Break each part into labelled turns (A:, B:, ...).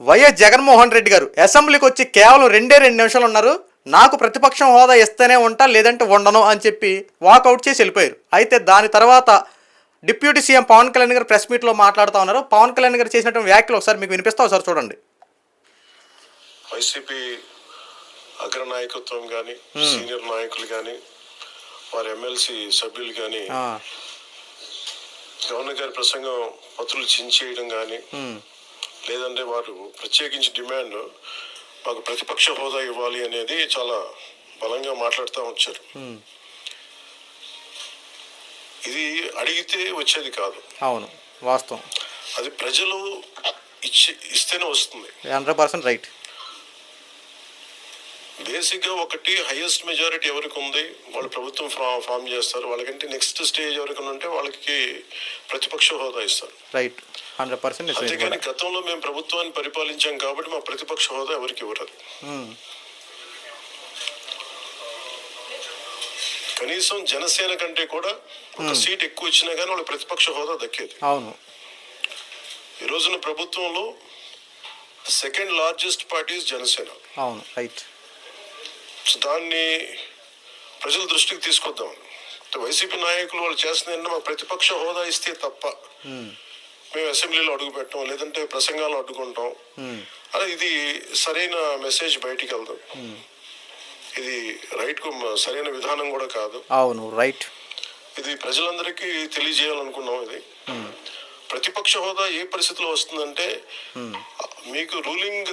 A: YS Jaganmohan Reddy గారు అసెంబ్లీకి వచ్చి కేవలం రెండే రెండు నిమిషాలు ఉన్నారు. నాకు ప్రతిపక్షం హోదా ఇస్తేనే ఉంటా లేదంటే ఉండను అని చెప్పి వాకౌట్ చేసి వెళ్ళిపోయారు. అయితే దాని తర్వాత డిప్యూటీ సీఎం పవన్ కళ్యాణ్ గారు ప్రెస్ మీట్లో మాట్లాడుతూ ఉన్నారు. పవన్ కళ్యాణ్ గారు చేసినటువంటి వ్యాఖ్యలు ఒకసారి మీకు వినిపిస్తా ఒకసారి చూడండి.
B: వైసీపీ అగ్ర నాయకత్వం కానీ సీనియర్ నాయకులు కానీ వారి ఎమ్మెల్సీ సభ్యులు కానీ గవర్నర్ గారి ప్రసంగం పత్రులు చించేయడం కానీ లేదంటే వారు ప్రత్యేకించి డిమాండ్ మాకు ప్రతిపక్ష హోదా ఇవ్వాలి అనేది చాలా బలంగా మాట్లాడుతూ వచ్చారు. ఇది అడిగితే వచ్చేది కాదు.
A: అవును వాస్తవం.
B: అది ప్రజలు ఇచ్చి ఇస్తేనే వస్తుంది.
A: Hundred percent right.
B: బేసిక్గా ఒకటి హైయెస్ట్ మెజారిటీ ఎవరికి ఉంది వాళ్ళు ప్రభుత్వం ఫా- ఫామ్ చేస్తారు. వాళ్ళకంటే నెక్స్ట్ స్టేజ్ ఎవరికి ఉంటే వాళ్ళకి ప్రతిపక్ష హోదా ఇస్తారు.
A: రైట్. హండ్రెడ్ పర్సెంట్
B: అంతేకాని గతంలో మేము ప్రభుత్వాన్ని పరిపాలించాం కాబట్టి మా ప్రతిపక్ష హోదా ఎవరికి ఇవ్వరు కనీసం జనసేన కంటే కూడా ఒక సీట్ ఎక్కువ ఇచ్చినా కానీ వాళ్ళకి ప్రతిపక్ష హోదా దక్కేది.
A: అవును.
B: ఈ రోజున ప్రభుత్వంలో సెకండ్ లార్జెస్ట్ పార్టీ జనసేన.
A: అవును. రైట్.
B: సో దాన్ని ప్రజల దృష్టికి తీసుకొద్దాం. అంటే వైసీపీ నాయకులు వాళ్ళు ఏంటంటే మాకు ప్రతిపక్ష హోదా ఇస్తే తప్ప మేము అసెంబ్లీలో అడుగు పెట్టాం లేదంటే ప్రసంగాలు అడ్డుకుంటాం. అలా ఇది సరైన మెసేజ్ బయటికి వెళ్దాం. ఇది రైట్కు సరైన విధానం కూడా కాదు.
A: అవును రైట్.
B: ఇది ప్రజలందరికీ తెలియజేయాలనుకున్నాం ఇది. ప్రతిపక్ష హోదా ఏ పరిస్థితిలో వస్తుందంటే మీకు రూలింగ్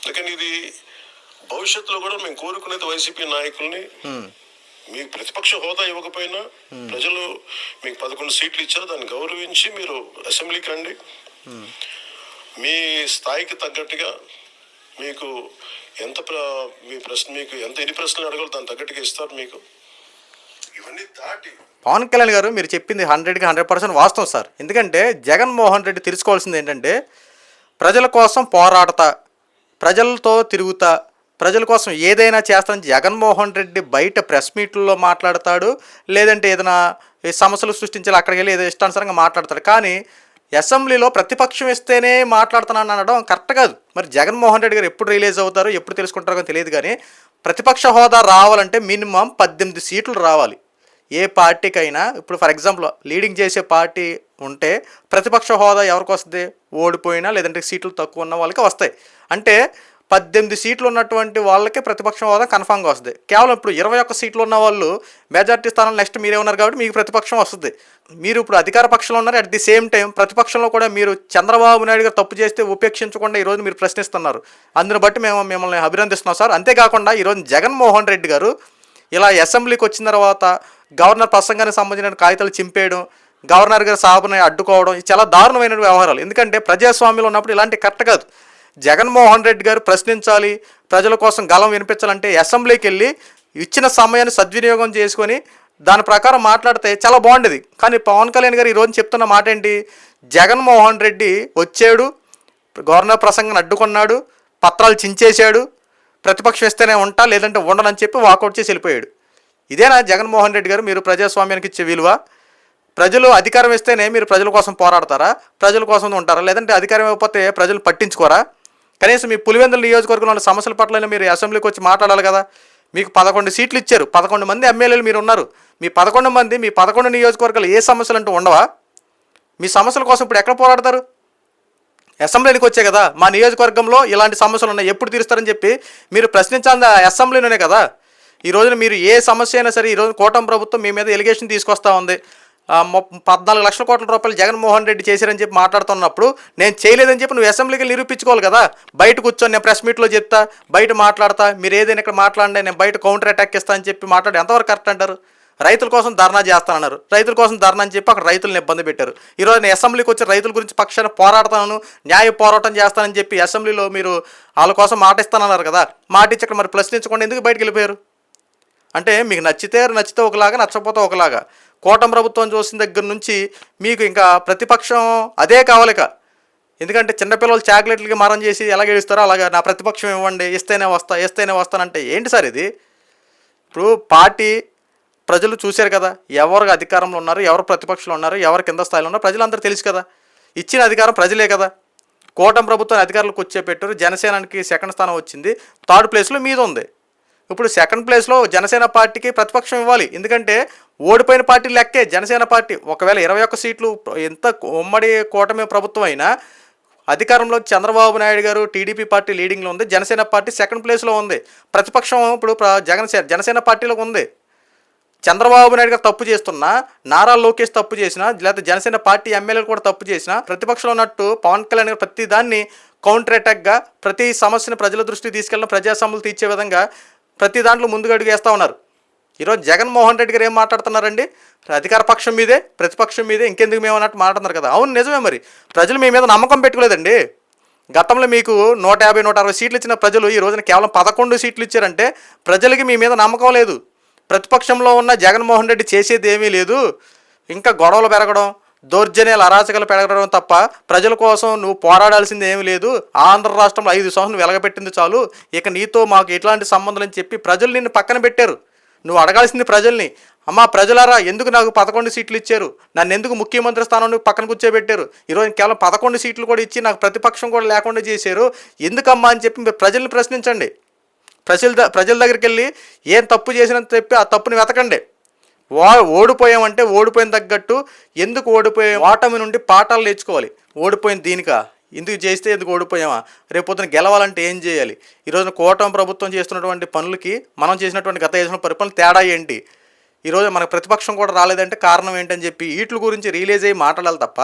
B: అందుకని ఇది భవిష్యత్తులో కూడా మేము కోరుకునేది వైసీపీ నాయకుల్ని మీకు ప్రతిపక్ష హోదా ఇవ్వకపోయినా ప్రజలు మీకు పదకొండు సీట్లు ఇచ్చారు దాన్ని గౌరవించి మీరు అసెంబ్లీకి రండి. మీ స్థాయికి తగ్గట్టుగా మీకు ఎంత మీ ప్రశ్న మీకు ఎంత ఎన్ని ప్రశ్నలు అడగాలో దాని తగ్గట్టుగా ఇస్తారు మీకు. ఇవన్నీ దాటి
A: పవన్ కళ్యాణ్ గారు మీరు చెప్పింది హండ్రెడ్కి హండ్రెడ్ పర్సెంట్ వాస్తవం సార్. ఎందుకంటే జగన్మోహన్ రెడ్డి తెలుసుకోవాల్సింది ఏంటంటే ప్రజల కోసం పోరాడతా ప్రజలతో తిరుగుతా ప్రజల కోసం ఏదైనా చేస్తానని జగన్మోహన్ రెడ్డి బయట ప్రెస్ మీట్లలో మాట్లాడతాడు లేదంటే ఏదైనా సమస్యలు సృష్టించాలి అక్కడికి వెళ్ళి ఏదో ఇష్టానుసారంగా మాట్లాడతాడు. కానీ అసెంబ్లీలో ప్రతిపక్షం ఇస్తేనే మాట్లాడుతున్నాను అనడం కరెక్ట్ కాదు. మరి జగన్మోహన్ రెడ్డి గారు ఎప్పుడు రిలీజ్ అవుతారో ఎప్పుడు తెలుసుకుంటారో తెలియదు కానీ ప్రతిపక్ష హోదా రావాలంటే మినిమం పద్దెనిమిది సీట్లు రావాలి. ఏ పార్టీకైనా ఇప్పుడు ఫర్ ఎగ్జాంపుల్ లీడింగ్ చేసే పార్టీ ఉంటే ప్రతిపక్ష హోదా ఎవరికి వస్తుంది? ఓడిపోయినా లేదంటే సీట్లు తక్కువ ఉన్న వాళ్ళకి వస్తాయి. అంటే పద్దెనిమిది సీట్లు ఉన్నటువంటి వాళ్ళకి ప్రతిపక్ష హోదా కన్ఫామ్గా వస్తుంది. కేవలం ఇప్పుడు ఇరవై ఒక్క సీట్లు ఉన్న వాళ్ళు మెజార్టీ స్థానం నెక్స్ట్ మీరే ఉన్నారు కాబట్టి మీకు ప్రతిపక్షం వస్తుంది. మీరు ఇప్పుడు అధికార పక్షంలో ఉన్నారు అట్ ది సేమ్ టైం ప్రతిపక్షంలో కూడా మీరు చంద్రబాబు నాయుడు గారు తప్పు చేస్తే ఉపేక్షించకుండా ఈరోజు మీరు ప్రశ్నిస్తున్నారు. అందుని బట్టి మేము మిమ్మల్ని అభినందిస్తున్నాం సార్. అంతేకాకుండా ఈరోజు జగన్మోహన్ రెడ్డి గారు ఇలా అసెంబ్లీకి వచ్చిన తర్వాత గవర్నర్ ప్రసంగానికి సంబంధించిన కాగితాలు చింపేయడం గవర్నర్ గారి సాబుని అడ్డుకోవడం ఇది చాలా దారుణమైన వ్యవహారాలు. ఎందుకంటే ప్రజాస్వామ్యంలో ఉన్నప్పుడు ఇలాంటి కరెక్ట్ కాదు. జగన్మోహన్ రెడ్డి గారు ప్రశ్నించాలి ప్రజల కోసం గలం వినిపించాలంటే అసెంబ్లీకి వెళ్ళి ఇచ్చిన సమయాన్ని సద్వినియోగం చేసుకొని దాని ప్రకారం మాట్లాడితే చాలా బాగుండేది. కానీ పవన్ కళ్యాణ్ గారు ఈరోజు చెప్తున్న మాట ఏంటి జగన్మోహన్ రెడ్డి వచ్చాడు గవర్నర్ ప్రసంగాన్ని అడ్డుకున్నాడు పత్రాలు చించేశాడు ప్రతిపక్షం ఇస్తేనే ఉంటా లేదంటే ఉండనని చెప్పి వాకౌట్ చేసి వెళ్ళిపోయాడు. ఇదేనా జగన్మోహన్ రెడ్డి గారు? మీరు ప్రజాస్వామ్యానికి ఇచ్చే విలువ. ప్రజలు అధికారం ఇస్తేనే మీరు ప్రజల కోసం పోరాడతారా? ప్రజల కోసం ఉంటారా? లేదంటే అధికారం ఇవ్వకపోతే ప్రజలు పట్టించుకోరా? కనీసం మీ పులివెందుల నియోజకవర్గంలో ఉన్న సమస్యల పట్ల మీరు అసెంబ్లీకి వచ్చి మాట్లాడాలి కదా. మీకు పదకొండు సీట్లు ఇచ్చారు. పదకొండు మంది ఎమ్మెల్యేలు మీరు ఉన్నారు. మీ పదకొండు మంది మీ పదకొండు నియోజకవర్గాలు ఏ సమస్యలు అంటూ ఉండవా? మీ సమస్యల కోసం ఇప్పుడు ఎక్కడ పోరాడతారు? అసెంబ్లీకి వచ్చే కదా. మా నియోజకవర్గంలో ఇలాంటి సమస్యలు ఉన్నాయి. ఎప్పుడు తీరుస్తారని చెప్పి మీరు ప్రశ్నించాలి అసెంబ్లీలోనే కదా. ఈ రోజున మీరు ఏ సమస్య అయినా సరే ఈ రోజు కూటమి ప్రభుత్వం మీ మీద ఎలిగేషన్ తీసుకొస్తా ఉంది. పద్నాలుగు లక్షల కోట్ల రూపాయలు జగన్మోహన్ రెడ్డి చేశారని చెప్పి మాట్లాడుతున్నప్పుడు నేను చేయలేదని చెప్పి నువ్వు అసెంబ్లీకి నిరూపించుకోవాలి కదా. బయట కూర్చొని నేను ప్రెస్ మీట్లో చెప్తా బయట మాట్లాడతా మీరు ఏదైనా ఇక్కడ మాట్లాడండి నేను బయట కౌంటర్ అటాక్ ఇస్తా అని చెప్పి మాట్లాడి ఎంతవరకు కరెక్ట్ అంటారు? రైతుల కోసం ధర్నా చేస్తానన్నారు. రైతుల కోసం ధర్నా అని చెప్పి అక్కడ రైతులను ఇబ్బంది పెట్టారు. ఈరోజు నేను అసెంబ్లీకి వచ్చి రైతుల గురించి పక్షాన పోరాడతాను న్యాయ పోరాటం చేస్తానని చెప్పి అసెంబ్లీలో మీరు వాళ్ళ కోసం మాట ఇస్తానన్నారు కదా. మాట ఇచ్చి అక్కడ మరి ప్రశ్నించకుండా ఎందుకు బయటకు వెళ్ళిపోయారు? అంటే మీకు నచ్చితే నచ్చితే ఒకలాగా నచ్చకపోతే ఒకలాగా. కూటమి ప్రభుత్వం చూసిన దగ్గర నుంచి మీకు ఇంకా ప్రతిపక్షం అదే కావాలిక ఎందుకంటే చిన్నపిల్లలు చాక్లెట్లకి మారం చేసి ఎలా గెలుస్తారో అలాగా నా ప్రతిపక్షం ఇవ్వండి ఇస్తేనే వస్తా ఇస్తేనే వస్తానంటే ఏంటి సార్ ఇది? ఇప్పుడు పార్టీ ప్రజలు చూశారు కదా ఎవరు అధికారంలో ఉన్నారు ఎవరు ప్రతిపక్షంలో ఉన్నారు ఎవరు కింద స్థాయిలో ఉన్నారు ప్రజలందరూ తెలుసు కదా. ఇచ్చిన అధికారం ప్రజలే కదా. కూటమి ప్రభుత్వం అధికారులకు వచ్చే పెట్టారు జనసేనకి సెకండ్ స్థానం వచ్చింది థర్డ్ ప్లేస్లో మీద ఉంది. ఇప్పుడు సెకండ్ ప్లేస్లో జనసేన పార్టీకి ప్రతిపక్షం ఇవ్వాలి. ఎందుకంటే ఓడిపోయిన పార్టీ లెక్కే జనసేన పార్టీ. ఒకవేళ ఇరవై ఒక్క సీట్లు ఎంత ఉమ్మడి కూటమి ప్రభుత్వం అయినా అధికారంలో చంద్రబాబు నాయుడు గారు టీడీపీ పార్టీ లీడింగ్లో ఉంది. జనసేన పార్టీ సెకండ్ ప్లేస్లో ఉంది. ప్రతిపక్షం ఇప్పుడు ప్ర- జగన్సేన జనసేన పార్టీలో ఉంది. చంద్రబాబు నాయుడు గారు తప్పు చేస్తున్నా నారా లోకేష్ తప్పు చేసినా లేకపోతే జనసేన పార్టీ ఎమ్మెల్యేలు కూడా తప్పు చేసినా ప్రతిపక్షంలో ఉన్నట్టు పవన్ కళ్యాణ్ గారు ప్రతి దాన్ని కౌంటర్ అటాక్గా ప్రతి సమస్యను ప్రజల దృష్టికి తీసుకెళ్ళిన ప్రజాసమ్ములు తీర్చే విధంగా ప్రతి దాంట్లో ముందుకు అడుగు వేస్తూ ఉన్నారు. ఈరోజు జగన్మోహన్ రెడ్డి గారు ఏం మాట్లాడుతున్నారండి? అధికార పక్షం మీదే ప్రతిపక్షం మీదే ఇంకెందుకు మేము అన్నట్టు మాట్లాడుతున్నారు కదా? అవును నిజమే మరి. ప్రజలు మీ మీద నమ్మకం పెట్టుకోలేదండి. గతంలో మీకు నూట యాభై నూట అరవై సీట్లు ఇచ్చిన ప్రజలు ఈ రోజున కేవలం పదకొండు సీట్లు ఇచ్చారంటే ప్రజలకి మీ మీద నమ్మకం లేదు. ప్రతిపక్షంలో ఉన్న జగన్మోహన్ రెడ్డి చేసేది ఏమీ లేదు. ఇంకా గొడవలు పెరగడం దౌర్జన్యాలు అరాచకాలు పెరగడం తప్ప ప్రజల కోసం నువ్వు పోరాడాల్సింది ఏమీ లేదు. ఆంధ్ర రాష్ట్రంలో ఐదు సంవత్సరాలు వెలగబెట్టింది చాలు. ఇక నీతో మాకు ఎట్లాంటి సంబంధం అని చెప్పి ప్రజలు నిన్ను పక్కన పెట్టారు. నువ్వు అడగాల్సింది ప్రజల్ని. అమ్మా ప్రజలారా ఎందుకు నాకు పదకొండు సీట్లు ఇచ్చారు? నన్ను ఎందుకు ముఖ్యమంత్రి స్థానంలో పక్కన కూర్చోబెట్టారు? ఈరోజు కేవలం పదకొండు సీట్లు కూడా ఇచ్చి నాకు ప్రతిపక్షం కూడా లేకుండా చేశారు. ఎందుకమ్మా అని చెప్పి ప్రజల్ని ప్రశ్నించండి. ప్రజల ద- ప్రజల దగ్గరికి వెళ్ళి ఏం తప్పు చేసినంత చెప్పి ఆ తప్పుని వెతకండి. వా ఓడిపోయామంటే ఓడిపోయిన తగ్గట్టు ఎందుకు ఓడిపోయాం? ఓటమి నుండి పాఠాలు నేర్చుకోవాలి. ఓడిపోయిన దీనికా? ఎందుకు చేస్తే ఎందుకు ఓడిపోయామా? రేపు గెలవాలంటే ఏం చేయాలి? ఈరోజు కూటమి ప్రభుత్వం చేస్తున్నటువంటి పనులకి మనం చేసినటువంటి గత చేసిన పరిపాలన తేడా ఏంటి? ఈరోజు మనకు ప్రతిపక్షం కూడా రాలేదంటే కారణం ఏంటని చెప్పి వీటి గురించి రిలీజ్ అయ్యి మాట్లాడాలి తప్ప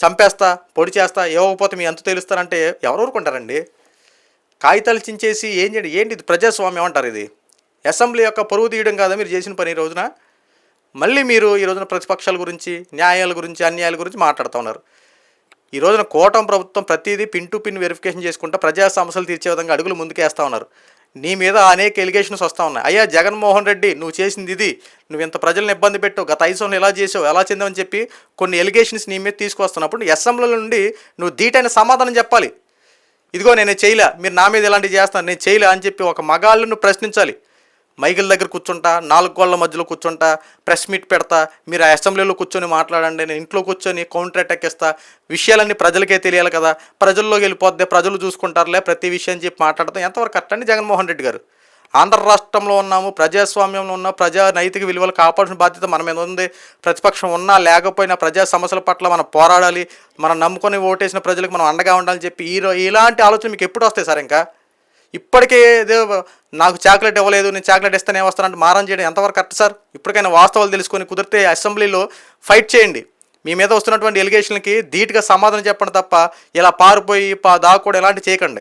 A: చంపేస్తా పొడి చేస్తా ఇవ్వకపోతే మీ ఎంత తెలుస్తారంటే ఎవరు ఊరుకుంటారండి? కాగితాలు చించేసి ఏం చేయండి ఏంటి ఇది ప్రజాస్వామ్యం అంటారు ఇది. అసెంబ్లీ యొక్క పరువు తీయడం కాదా మీరు చేసిన పని రోజున. మళ్ళీ మీరు ఈ రోజున ప్రతిపక్షాల గురించి న్యాయాల గురించి అన్యాయాల గురించి మాట్లాడుతూ ఉన్నారు. ఈ రోజున కోటం ప్రభుత్వం ప్రతిదీ పిన్ టు పిన్ వెరిఫికేషన్ చేసుకుంటూ ప్రజా సమస్యలు తీర్చే విధంగా అడుగులు ముందుకేస్తూ ఉన్నారు. నీ మీద అనేక ఎలిగేషన్స్ వస్తూ ఉన్నాయి. అయ్యా జగన్మోహన్ రెడ్డి నువ్వు చేసింది ఇది. నువ్వు ఇంత ప్రజలను ఇబ్బంది పెట్టావు. గత ఐదు సంవత్సరాలు ఎలా చేసావు ఎలా చెందావని చెప్పి కొన్ని ఎలిగేషన్స్ నీ మీద తీసుకొస్తున్నప్పుడు అసెంబ్లీ నుండి నువ్వు దీటైన సమాధానం చెప్పాలి. ఇదిగో నేను చేయలే. మీరు నా మీద ఇలాంటివి చేస్తాను నేను చేయలే అని చెప్పి ఒక మగాళ్ళను ప్రశ్నించాలి. మైకిల్ దగ్గర కూర్చుంటా నాలుగు గోళ్ళ మధ్యలో కూర్చుంటా ప్రెస్ మీట్ పెడతా మీరు ఆ అసెంబ్లీలో కూర్చొని మాట్లాడండి నేను ఇంట్లో కూర్చొని కౌంటర్ అటాక్ ఇస్తా విషయాలన్నీ ప్రజలకే తెలియాలి కదా. ప్రజల్లోకి వెళ్ళిపోద్ది ప్రజలు చూసుకుంటారులే ప్రతి విషయం చెప్పి మాట్లాడతాం. ఎంతవరకు కరెక్ట్ జగన్మోహన్ రెడ్డి గారు? ఆంధ్ర రాష్ట్రంలో ఉన్నాము ప్రజాస్వామ్యంలో ఉన్న ప్రజా నైతిక విలువలు కాపాడాల్సిన బాధ్యత మన మీద ఉంది. ప్రతిపక్షం ఉన్నా లేకపోయినా ప్రజా సమస్యల పట్ల మనం పోరాడాలి. మనం నమ్ముకొని ఓటేసిన ప్రజలకు మనం అండగా ఉండాలని చెప్పి ఈ ఇలాంటి ఆలోచన మీకు ఎప్పుడు వస్తాయి సార్ ఇంకా? ఇప్పటికే ఏదో నాకు చాక్లెట్ ఇవ్వలేదు నేను చాక్లెట్ ఇస్తేనే వస్తానంటే మారం చేయడం ఎంతవరకు కరెక్ట్ సార్? ఇప్పటికైనా వాస్తవాలు తెలుసుకొని కుదిరితే అసెంబ్లీలో ఫైట్ చేయండి. మీ మీద వస్తున్నటువంటి ఎలిగేషన్లకి ధీటుగా సమాధానం చెప్పండి తప్ప ఇలా పారిపోయి పా దాక్కోవడం ఎలాంటి చేయకండి.